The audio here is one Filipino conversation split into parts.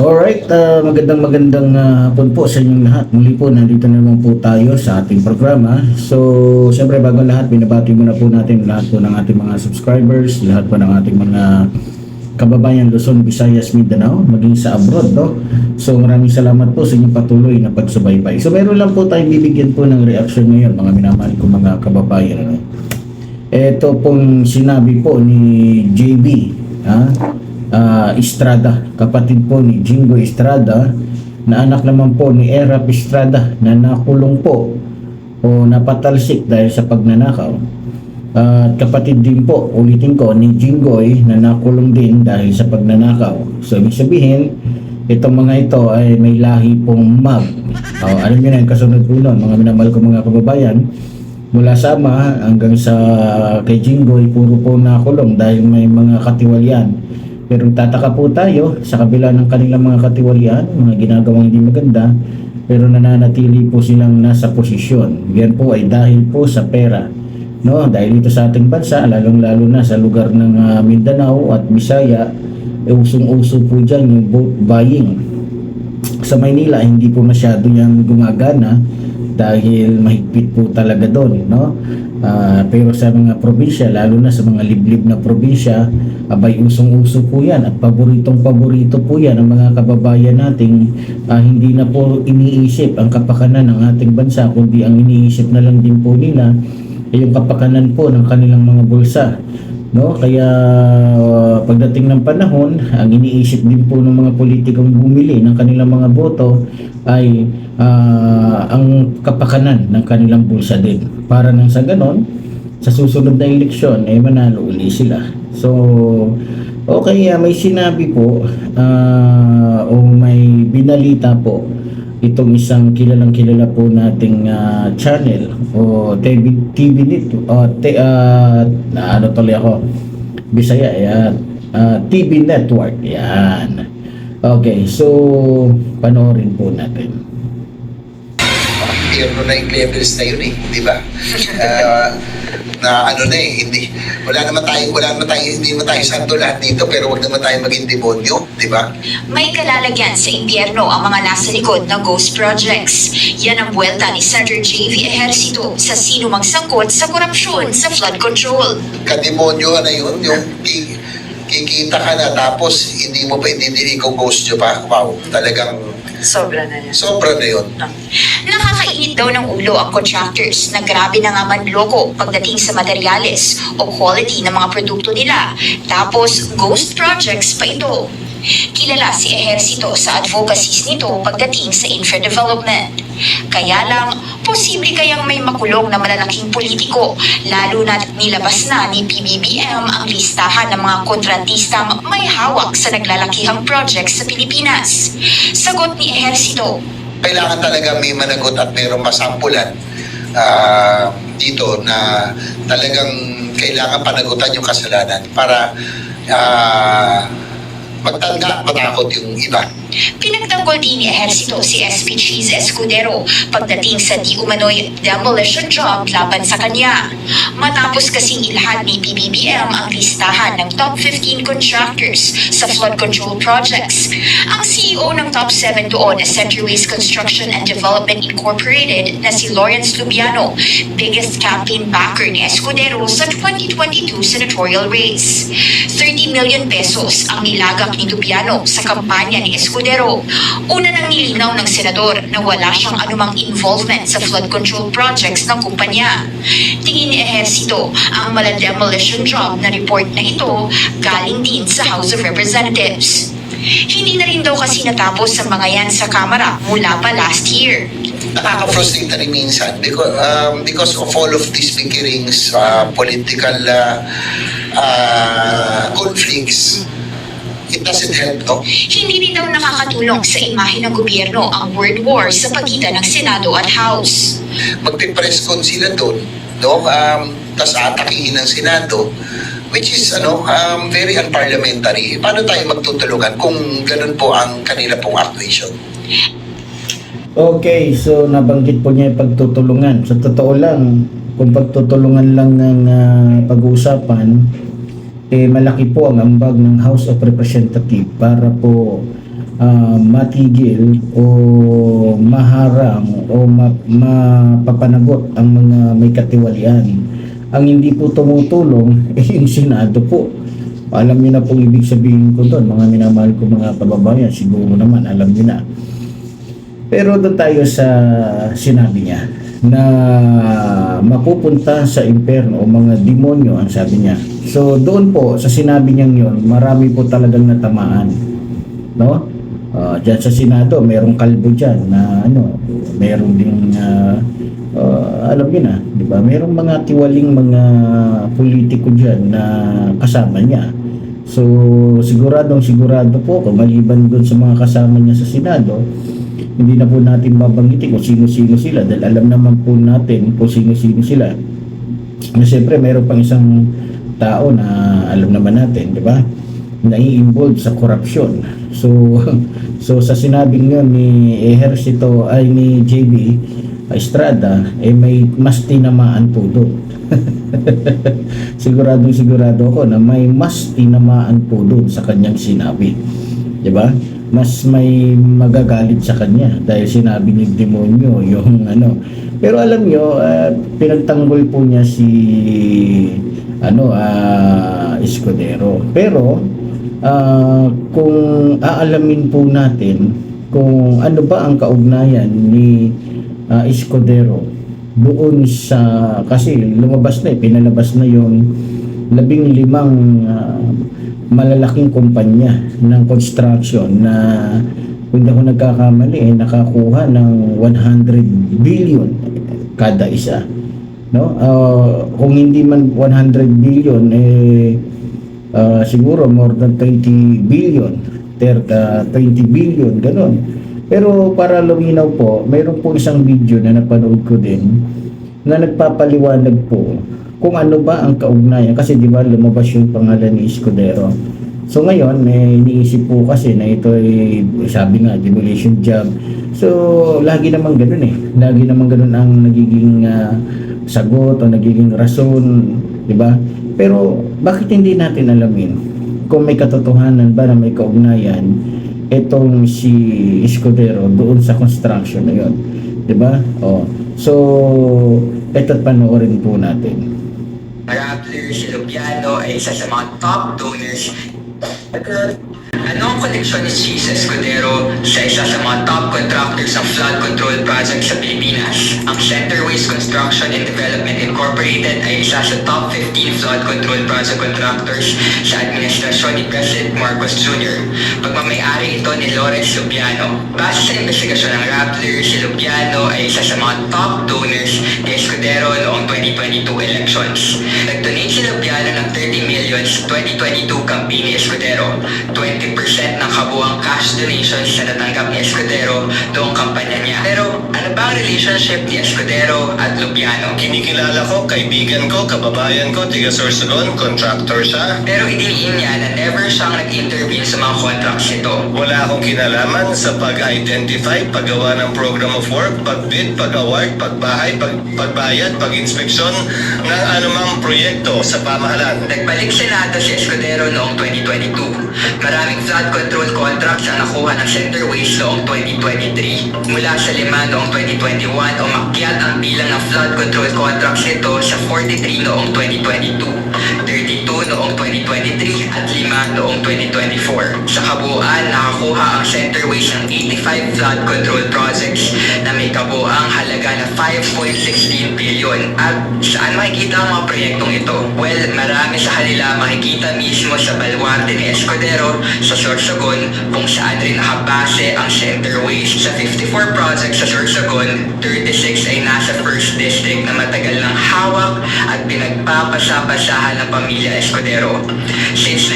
Alright, uh, magandang magandang uh, hapon po sa inyong lahat. Muli po, nandito na naman po tayo sa ating programa. So, siyempre bago lahat, binabati muna po natin lahat po ng ating mga subscribers, lahat po ng ating mga kababayan Luzon, Visayas, Mindanao, maging sa abroad, no? So, maraming salamat po sa inyong patuloy na pagsubaybay. So, meron lang po tayong bibigyan po ng reaction ngayon, mga minamahal ko mga kababayan. Ano? Ito pong sinabi po ni JB, ha? ah, Estrada, kapatid po ni Jingo Estrada, na anak naman po ni Erap Estrada na nakulong po o napatalsik dahil sa pagnanakaw. At kapatid din po, ulitin ko, ni Jingoy na nakulong din dahil sa pagnanakaw. So, ibig sabihin, itong mga ito ay may lahi pong mag. O, alam niyo na yung kasunod po nun, mga minamahal ko mga kababayan, mula sama hanggang sa kay Jingoy, puro po nakulong dahil may mga katiwalian. Pero tataka po tayo sa kabila ng kanilang mga katiwalian, mga ginagawang hindi maganda, pero nananatili po silang nasa posisyon. Yan po ay dahil po sa pera. No, dahil ito sa ating bansa, lalong-lalo na sa lugar ng ah, Mindanao at Bisaya, eh, usong-uso po dyan yung vote buying. Sa Maynila, hindi po masyado yan gumagana dahil mahigpit po talaga doon, no? Ah, pero sa mga probinsya, lalo na sa mga liblib na probinsya, abay usong-uso po yan at paboritong paborito po yan ng mga kababayan nating ah, hindi na po iniisip ang kapakanan ng ating bansa, kundi ang iniisip na lang din po nila ay yung kapakanan po ng kanilang mga bulsa. No? Kaya uh, pagdating ng panahon, ang iniisip din po ng mga politikong bumili ng kanilang mga boto ay ah, ang kapakanan ng kanilang bulsa din. Para nang sa ganon, sa susunod na eleksyon, eh manalo uli sila. So, okay, ah, may sinabi po ah, o may binalita po itong isang kilalang kilala po nating ah, channel o TV, TV Net o te, na ano tuloy ako Bisaya yan Ah, TV Network yan okay so panoorin po natin gobyerno na yung levels na yun eh, di ba? Ah, na ano na eh, hindi, wala naman tayo, wala naman tayo, hindi naman tayo santo lahat dito, pero wag naman tayo maging demonyo, di ba? May kalalagyan sa impyerno ang mga nasa likod ng ghost projects. Yan ang buwelta ni Senator J.V. Ejercito sa sino mang sangkot sa korupsyon sa flood control. Kademonyo na yun, yung ki- kikita ka na tapos hindi mo pa ididili kung ghost nyo pa. Wow, talagang Sobra na yan. sobra na yun. Nakakainit daw ng ulo ang contractors na grabe na nga manloko pagdating sa materyales o quality ng mga produkto nila. Tapos ghost projects pa ito. Kilala si Ejercito sa advocacies nito pagdating sa infra development. Kaya lang, posible kayang may makulong na malalaking politiko, lalo na nilabas na ni PBBM ang listahan ng mga kontratistang may hawak sa naglalakihang projects sa Pilipinas. Sagot ni Ejercito, Kailangan talaga may managot at mayroong masampulan ah, dito na talagang kailangan panagutan yung kasalanan para ah, magtanda at matakot yung iba. Pinagtanggol din ni Ejercito si SP Cheese Escudero pagdating sa di umano'y demolition job laban sa kanya. Matapos kasing ilahad ni PBBM ang listahan ng top 15 contractors sa flood control projects. Ang CEO ng top 7 doon is Centerways Construction and Development Incorporated na si Lawrence Lubiano, biggest campaign backer ni Escudero sa 2022 senatorial race. 30 million pesos ang nilagak ni Lubiano sa kampanya ni Escudero. Una nang nilinaw ng senador na wala siyang anumang involvement sa flood control projects ng kumpanya. Tingin ni Ejercito ang mala demolition job na report na ito galing din sa House of Representatives. Hindi na rin daw kasi natapos sa mga yan sa Kamara mula pa last year. Nakaka-frustrate na rin minsan because, um, because of all of these bickerings, uh, political uh, uh, conflicts, it doesn't help, no? Hindi rin daw nakakatulong sa imahe ng gobyerno ang word war sa pagitan ng Senado at House. magpipress con sila doon, no? Um, tapos atakihin ng Senado, which is ano, um, very unparliamentary. Paano tayo magtutulungan kung ganun po ang kanila pong actuation? Okay, so nabanggit po niya yung pagtutulungan. Sa totoo lang, kung pagtutulungan lang ng ah, pag-uusapan, eh malaki po ang ambag ng House of Representative para po ah, matigil o maharang o ma- mapapanagot ang mga may katiwalian. Ang hindi po tumutulong eh yung Senado po. Alam niyo na pong ibig sabihin ko doon, mga minamahal ko mga kababayan, siguro naman alam niyo na. Pero doon tayo sa sinabi niya na mapupunta sa impyerno o mga demonyo ang sabi niya. So doon po sa sinabi niyang yon, marami po talagang natamaan. No? Ah, diyan sa Senado, merong kalbo diyan na ano, merong ding ah, ah, alam niyo na, 'di ba? Merong mga tiwaling mga politiko diyan na kasama niya. So siguradong sigurado po kung maliban doon sa mga kasama niya sa Senado, hindi na po natin babanggitin kung sino-sino sila dahil alam naman po natin kung sino-sino sila. Na siyempre, mayroon pang isang tao na alam naman natin, di ba? Nai-involved sa korupsyon. So, so sa sinabing yun ni Ejercito ay ni JB Estrada, eh may mas tinamaan po doon. Siguradong sigurado ako na may mas tinamaan po doon sa kanyang sinabi. 'Di ba? Mas may magagalit sa kanya dahil sinabi ni demonyo yung ano. Pero alam nyo, ah, pinagtanggol po niya si ano ah Escudero. Pero ah, kung aalamin po natin kung ano ba ang kaugnayan ni ah, Escudero doon sa kasi lumabas na eh, pinalabas na yung labing limang ah, malalaking kumpanya ng construction na kung ako nagkakamali eh, nakakuha ng 100 billion kada isa. No? Ah, kung hindi man 100 billion eh ah, siguro more than 20 billion 30, 20 billion ganon pero para luminaw po mayroon po isang video na napanood ko din na nagpapaliwanag po kung ano ba ang kaugnayan kasi di ba lumabas yung pangalan ni Escudero so ngayon eh, iniisip po kasi na ito ay sabi nga demolition job so lagi namang ganun eh lagi namang ganun ang nagiging ah, sagot o nagiging rason di ba pero bakit hindi natin alamin kung may katotohanan ba na may kaugnayan itong si Escudero doon sa construction na yun. 'Di ba? Oh. So, ito't panoorin po natin. Rappler si Lupiano ay isa sa mga top donors. Ang koneksyon ni Cheese Escudero sa isa sa mga top contractors ng flood control project sa Pilipinas? Ang Centerways Construction and Development Incorporated ay isa sa top 15 flood control project contractors sa administrasyon ni President Marcos Jr. Pagmamayari ito ni Lawrence Lupiano. Base sa investigasyon ng Rappler, si Lupiano ay isa sa mga top donors ni Escudero noong 2022 elections. Nag-donate si Lupiano ng 30 million sa 2022 campaign ni Escudero. 20% ng kabuang cash donations na natanggap ni Escudero noong kampanya niya. Pero ano ba ang relationship ni Escudero at Lupiano? Kinikilala ko, kaibigan ko, kababayan ko, tiga Sorsogon, contractor siya. Pero idiniin niya na never siyang nag-intervene sa mga contracts nito. Wala akong kinalaman sa pag-identify, paggawa ng program of work, pag-bid, pag-award, pagbahay, pag pagbayad, pag-inspeksyon ng anumang proyekto sa pamahalaan. Nagbalik Senado si Escudero noong 2022. Maraming flood control contracts ang nakuha ng Centerways noong 2023. Mula sa lima noong 2021, umakyat ang bilang ng flood control contracts nito sa 43 noong 2022, 32 noong 2023 at 5 noong 2024. Sa kabuuan, nakakuha ang Centerways ng 85 flood control projects na may kabuang halaga na 5.16 billion. At saan makikita ang mga proyektong ito? Well, marami sa kanila makikita mismo sa baluarte ni Escudero sa Sorsogon kung saan rin nakabase ang Centerways. Sa 54 projects sa Sorsogon, 36 ay nasa First District na matagal ng hawak at pinagpapasapasahan ng pamilya Escudero. Since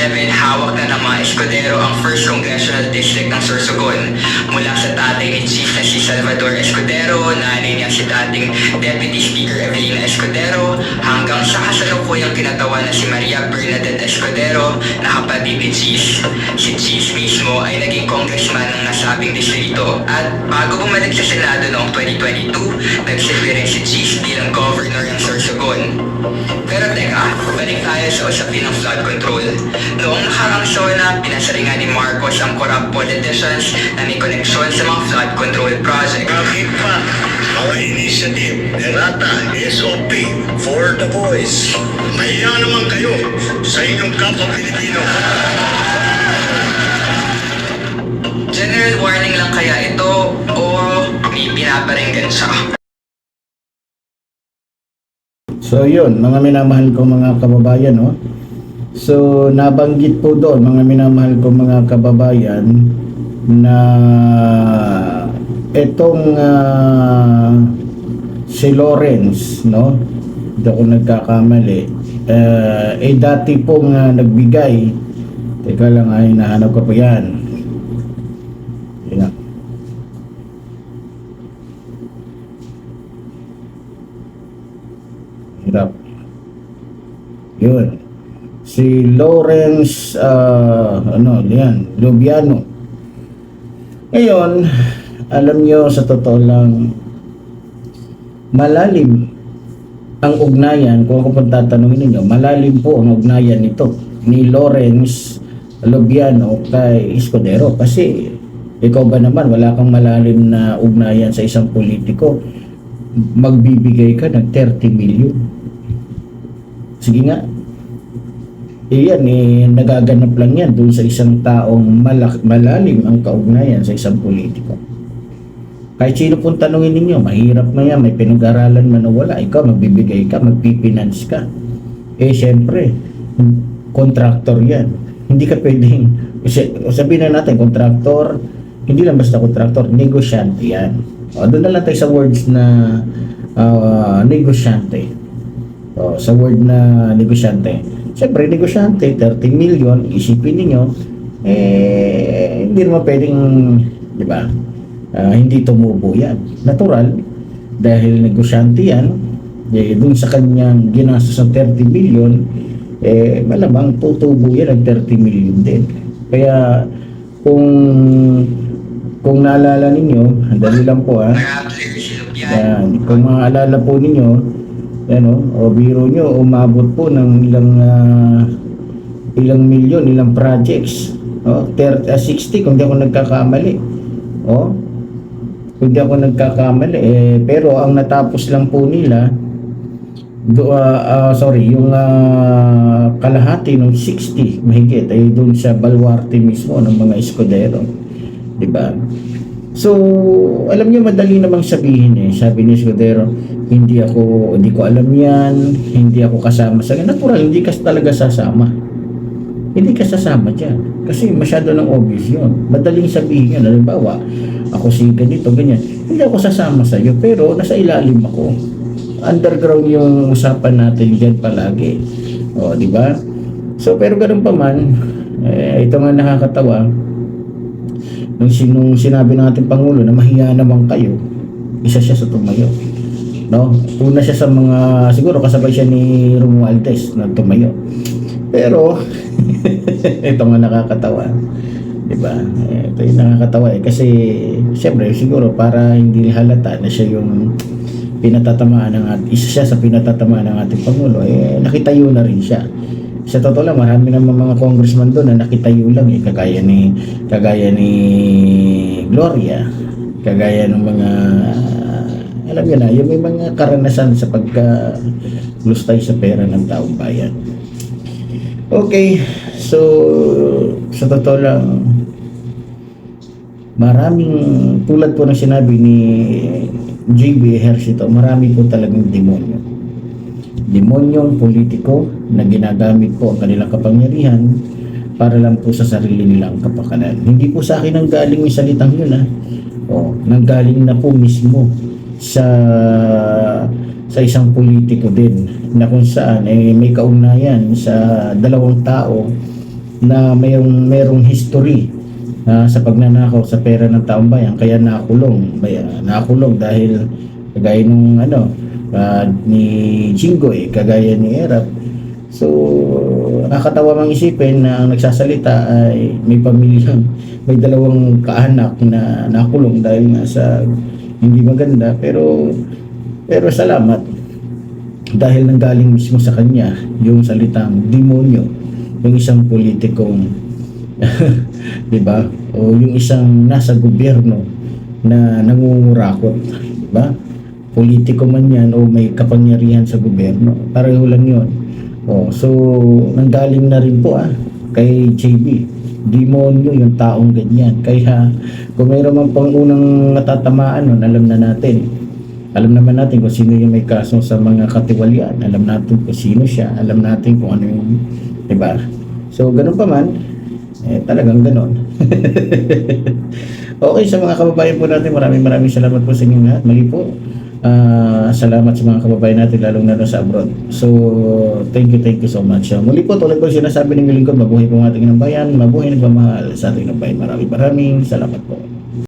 2011, hawak na ng mga Escudero ang 1st Congressional District ng Sorsogon. Mula sa tatay ni Chief na si Salvador Escudero, nanay niya si dating Deputy Speaker Evelina Escudero, hanggang sa kasalukuyang kinatawan na si Maria Bernadette Escudero na kapatid ni Cheese. Si Cheese mismo ay naging congressman ng nasabing distrito at bago bumalik sa Senado noong 2022, nagsilbi rin si Cheese bilang governor ng Sorsogon. Pero teka, balik tayo sa usapin ng flood control. Noong nakarang SONA, pinasaringan ni Marcos ang corrupt politicians na may koneksyon sa mga flood control project. Bakit pa? Mga initiative, errata, SOP, for the boys. Mahiya naman kayo sa inyong kapwa Pilipino. General warning lang kaya ito o may pinaparinggan siya? So yun, mga minamahal ko mga kababayan, no? So nabanggit po doon, mga minamahal ko mga kababayan, na itong ah, si Lawrence, no? Hindi ako nagkakamali. eh eh dati pong ah, nagbigay. Teka lang, ay nahanap ko po yan. Yan. Hirap. Yun. Si Lawrence, ah, ano, yan, Lubiano. Ngayon, alam nyo, sa totoo lang, malalim ang ugnayan, kung ako pong tatanungin ninyo, malalim po ang ugnayan nito ni Lawrence Lubiano kay Escudero. Kasi, ikaw ba naman, wala kang malalim na ugnayan sa isang politiko, magbibigay ka ng 30 million. Sige nga. Eh yan, eh, nagaganap lang yan doon sa isang taong malak- malalim ang kaugnayan sa isang politiko. Kahit sino pong tanungin ninyo, mahirap na yan, may pinag-aralan man o wala, ikaw magbibigay ka, magpipinance ka. Eh syempre, contractor yan. Hindi ka pwedeng, sabihin na natin, contractor, hindi lang basta contractor, negosyante yan. O, doon na lang tayo sa words na ah, negosyante. O, sa word na negosyante. Siyempre, negosyante, 30 million, isipin ninyo, eh, hindi naman pwedeng, di ba, ah, hindi tumubo yan. Natural, dahil negosyante yan, eh, dun sa kanyang ginastos ng 30 million, eh, malamang tutubo yan ng 30 million din. Kaya, kung kung naalala ninyo, dali lang po ah, si Lupian. yan, kung maaalala po ninyo, yan o, o biro nyo, umabot po ng ilang ah, ilang milyon, ilang projects. O, 30, ah, 60 kung di ako nagkakamali. O, kung di ako nagkakamali. Eh, pero ang natapos lang po nila, do, ah, ah, sorry, yung ah, kalahati ng 60 mahigit ay doon sa baluarte mismo ng mga eskodero. 'Di ba? So, alam niyo madali namang sabihin eh. Sabi ni Escudero, hindi ako, hindi ko alam yan, hindi ako kasama sa Natural, hindi ka talaga sasama. Hindi ka sasama dyan. Kasi masyado nang obvious yun. Madaling sabihin yun. Halimbawa, ako si ganito, ganyan. Hindi ako sasama sa iyo, pero nasa ilalim ako. Underground yung usapan natin dyan palagi. O, di ba? So, pero ganun pa man, eh, ito nga nakakatawa, nung, nung sinabi ng ating Pangulo na mahiya naman kayo, isa siya sa tumayo. No? Una siya sa mga, siguro kasabay siya ni Romualdez na tumayo. Pero, ito nga nakakatawa. Diba? Ito yung nakakatawa eh. Kasi, siyempre, siguro para hindi halata na siya yung pinatatamaan ng at isa siya sa pinatatamaan ng ating Pangulo, eh, nakitayo na rin siya. Sa totoo lang, marami naman mga congressman doon na nakitayo lang eh, kagaya ni, kagaya ni Gloria, kagaya ng mga, alam niyo na, yung may mga karanasan sa pagka lustay sa pera ng taong bayan. Okay, so sa totoo lang, maraming tulad po ng sinabi ni JB Ejercito, marami po talagang demonyo. Demonyong politiko na ginagamit po ang kanilang kapangyarihan para lang po sa sarili nilang kapakanan. Hindi po sa akin ang galing yung salitang yun ha. O, nanggaling na po mismo sa sa isang politiko din na kung saan eh, may kaugnayan sa dalawang tao na mayroong merong history ah, sa pagnanakaw sa pera ng taong bayan. Kaya nakulong Bay- ah, nakulong dahil kagaya nung ano ah, ni Jinggoy kagaya ni Erap. So nakakatawa mang isipin na ang nagsasalita ay may pamilyang may dalawang kaanak na nakulong dahil nga sa hindi maganda pero pero salamat. Dahil nanggaling mismo sa kanya yung salitang demonyo yung isang politikong 'di ba? O yung isang nasa gobyerno na nangungurakot 'di ba? Politiko man yan o may kapangyarihan sa gobyerno pareho lang yun. O so nanggaling na rin po ah kay JB demonyo yung taong ganyan. Kaya kung mayroon man pang unang natatamaan nun alam na natin alam naman natin kung sino yung may kaso sa mga katiwalian. Alam natin kung sino siya. Alam natin kung ano yung, di ba? So, ganun pa man, eh, talagang ganun. okay, sa mga kababayan po natin, maraming maraming salamat po sa inyong lahat. Mali po, ah, salamat sa mga kababayan natin, lalong na sa abroad. So, thank you, thank you so much. Ah, muli po, tulad po sinasabi ng lingkod, mabuhay po ang ating ng bayan, mabuhay nagmamahal sa ating ng bayan. Maraming maraming salamat po.